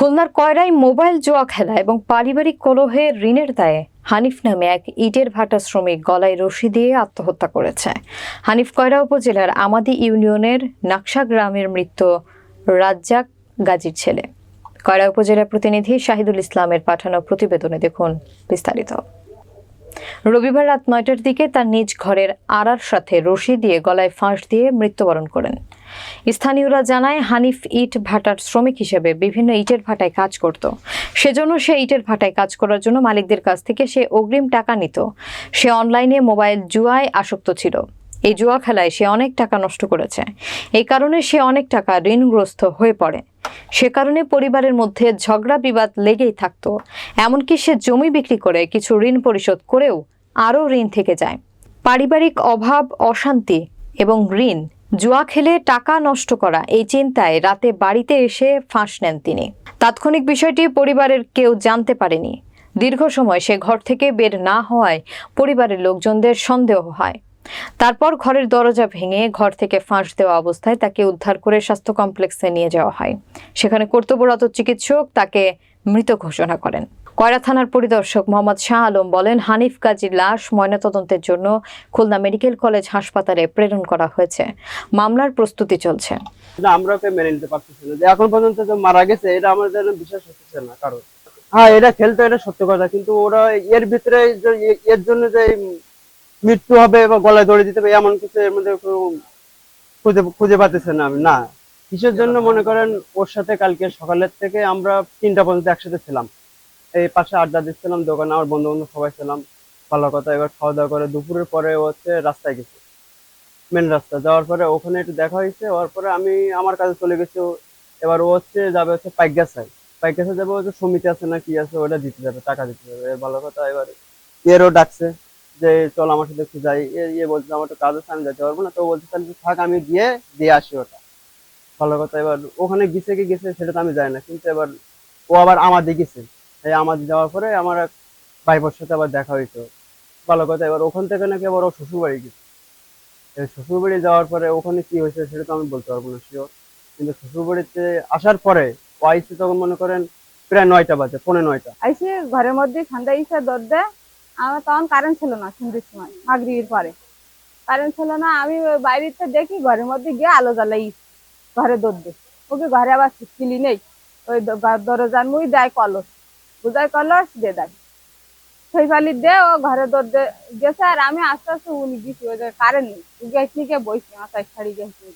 খুলনার কয়রায় মোবাইল জোয়া খেলা এবং পারিবারিক কলহে ঋণের দায়ে হানিফ নামে এক ইটের ভাটা শ্রমিক গলায় রশি দিয়ে আত্মহত্যা করেছে। হানিফ কয়রা উপজেলার আমাদি ইউনিয়নের নাকশা গ্রামের মৃত্যু রাজ্জাক গাজীর ছেলে। কয়রা উপজেলার প্রতিনিধি শাহিদুল ইসলামের পাঠানো প্রতিবেদনে দেখুন বিস্তারিত। রবিবার রাত নয়টার দিকে তার নিজ ঘরের আড়ার সাথে রশি দিয়ে গলায় ফাঁস দিয়ে মৃত্যুবরণ করেন। স্থানীয়রা জানায়, হানিফ ইট ভাটার শ্রমিক হিসেবে বিভিন্ন ইটের ভাটায় কাজ করত। সেজন্য সে ইটের ভাটায় কাজ করার জন্য মালিকদের কাছ থেকে সে অগ্রিম টাকা নিত। সে অনলাইনে মোবাইল জুয়ায় আসক্ত ছিল। এই জুয়া খেলায় সে অনেক টাকা নষ্ট করেছে। এই কারণে সে অনেক টাকা ঋণগ্রস্ত হয়ে পড়ে। সে কারণে পরিবারের মধ্যে ঝগড়া বিবাদ লেগেই থাকত। এমনকি সে জমি বিক্রি করে কিছু ঋণ পরিশোধ করেও আরও ঋণ থেকে যায়। পারিবারিক অভাব, অশান্তি এবং ঋণ, জুয়া খেলে টাকা নষ্ট করা এই চিন্তায় রাতে বাড়িতে এসে ফাঁস নেন তিনি। তাৎক্ষণিক বিষয়টি পরিবারের কেউ জানতে পারেনি। দীর্ঘ সময় সে ঘর থেকে বের না হওয়ায় পরিবারের লোকজনদের সন্দেহ হয়। তারপর ঘরের দরজা ভেঙে ঘর থেকে ফাঁস দেওয়া অবস্থায় তাকে উদ্ধার করে স্বাস্থ্য কমপ্লেক্সে নিয়ে যাওয়া হয়। সেখানে কর্তব্যরত চিকিৎসক তাকে মৃত ঘোষণা করেন। কয়রা থানার পরিদর্শক মোহাম্মদ শাহ আলম বলেন, হানিফ গাজীর লাশ ময়নাতদন্তের জন্য খুলনা মেডিকেল কলেজ হাসপাতালে প্রেরণ করা হয়েছে। মামলার প্রস্তুতি চলছে। আমরা মেনে নিতে পারতেছি না। যে এখন পর্যন্ত যে মারা গেছে, এটা আমাদের বিশ্বাস হচ্ছে না কারণ হ্যাঁ এটা খেলতো, এটা সত্য কথা। কিন্তু ওরা এর ভিতরে এর জন্য যে মৃত্যু হবে বা গলায় দড়ি দিতে হবে, এমন কিছু এর মধ্যে খুঁজে খুঁজে পাতেছে না আমি, না। কিসের জন্য মনে করেন ওর সাথে কালকে সকালের থেকে আমরা তিনটা পর্যন্ত একসাথে ছিলাম। এই পাশে আড্ডা দিচ্ছিলাম, দোকানে আমার বন্ধু বান্ধব সবাই ছিলাম, ভালো কথা, এবার খাওয়া দাওয়া করে দুপুরের পরে হচ্ছে রাস্তায় গেছে মেন রাস্তা। যাওয়ার পরে ওখানে একটু দেখা হয়েছে, হওয়ার পরে আমি আমার কাছে চলে গেছি, এবার ও হচ্ছে যাবে হচ্ছে পাইকগাছায়। পাইকগাছা যাবে হচ্ছে সমিতি আছে না কি আছে, ওটা দিতে যাবে, টাকা দিতে যাবে এর ভালো কথা, এবার এরও ডাকছে। যে, চল আমার সাথে একটু যাই। ইয়ে বলছে আমার তো কাজ আছে, আমি যেতে পারব না। তো বলছে, তাহলে থাক, আমি গিয়ে দিয়ে আসি ওটা। ভালো কথা, এবার ওখানে গেছে কি গেছে, সেটা তো আমি জানি না। কিন্তু এবার ও আবার আমাদের গেছে। এই আমাদের যাওয়ার পরে আমার এক ভাইপোর সাথে আবার দেখা হয়েছে। ভালো কথা, এবার ওখান থেকে নাকি আবার ও শ্বশুর বাড়ি গেছে। শ্বশুর বাড়ি যাওয়ার পরে ওখানে কি হয়েছে, সেটা তো আমি বলতে পারব না শিওর কিন্তু শ্বশুর বাড়িতে আসার পরে ও আইসে তখন মনে করেন, প্রায় নয়টা বাজে, পৌনে নয়টা। আইসে ঘরের মধ্যে ঠান্ডা ইসে দর দেয় আমার তখন কারেন্ট ছিল না সন্ধ্যের সময়, মাগরিবির পরে। কারেন্ট ছিল না, আমি ওই বাইরেতে দেখি, ঘরের মধ্যে গিয়ে আলো জ্বালাই, ঘরে দৌড় ওকে ঘরে আবার ছিটকিলি নেই, ওই দরজার মুই দেয় কলস বুঝাই কলস, দিয়ে দেয়। সেই ফালি দে, ও ঘরে দৌড় গেছে, আর আমি আস্তে আস্তে উনি গেছি ওই কারেন্ট নেই। গেছি নিকে বইছি, মাথায় শাড়ি গেছি।